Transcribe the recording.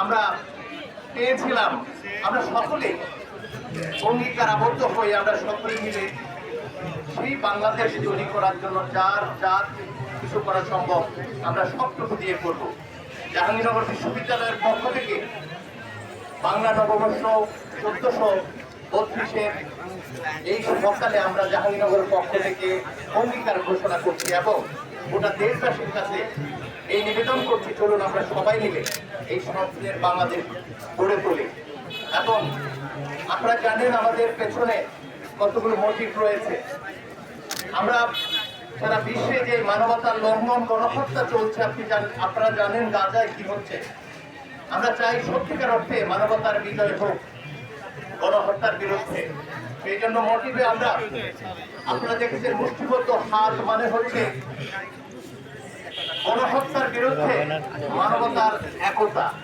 আমরা পেয়েছিলাম, আমরা সকলে অঙ্গীকার আবদ্ধ হয়ে আমরা সকলে মিলে সেই বাংলাদেশ তৈরি করার জন্য চার চার কিছু করা সম্ভব, আমরা সবটুকু দিয়ে করব। জাহাঙ্গীরনগর বিশ্ববিদ্যালয়ের পক্ষ থেকে বাংলা নববর্ষ চোদ্দশো বত্রিশের এই সকালে আমরা জাহাঙ্গীরনগরের পক্ষ থেকে অঙ্গীকার ঘোষণা করছি এবং গোটা দেশবাসীর কাছে এই নিবেদন করছি, চলুন আমরা সবাই মিলে এই স্বপ্নের বাংলাদেশ গড়ে তুলি। এবং আপনারা জানেন আমাদের পেছনে কতগুলো মোটিভ রয়েছে। আমরা সারা বিশ্বে যে মানবতার লঙ্ঘন, গণহত্যা চলছে, আপনি জানেন আপনারা জানেন গাজায় কি হচ্ছে। আমরা চাই সত্যিকার অর্থে মানবতার বিজয় হোক, গণহত্যার বিরুদ্ধে। সেই জন্য মোটিভে আমরা আপনারা দেখেছেন মুষ্টিবদ্ধ হাত মানে হচ্ছে গণহত্যার বিরুদ্ধে মানবতার একতা।